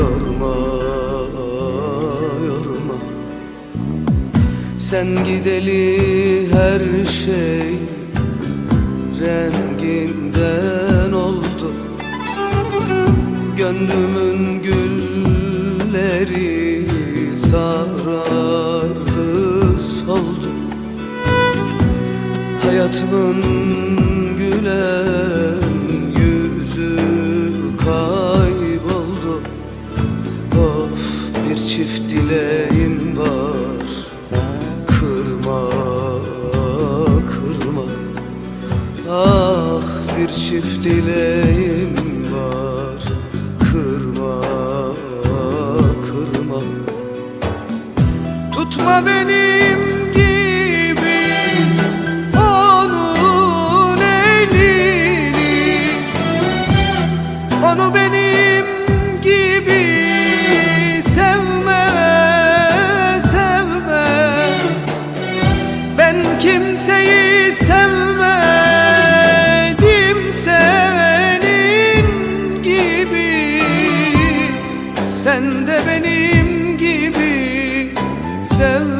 yorma yorma. Sen gideli her şey renginden oldu. Gönlümün gülleri sarardı soldu. Hayatımın çift dileğim var. Kırma, kırma. Tutma benim Sen de benim gibi sevme,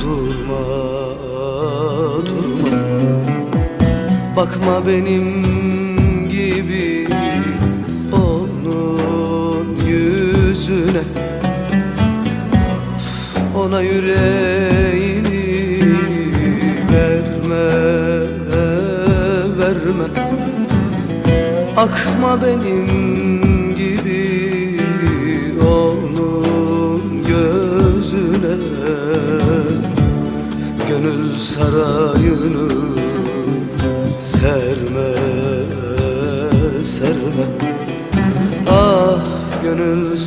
Durma, durma. Bakma benim gibi onun yüzüne. Ona yüreğini verme, verme. Akma benim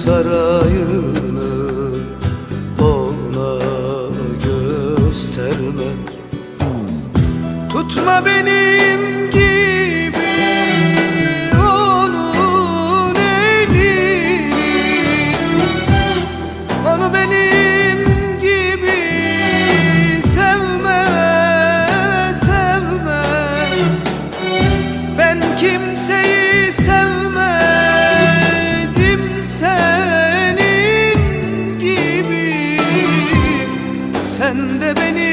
sarayını ona gösterme. Tutma benim Sen de benim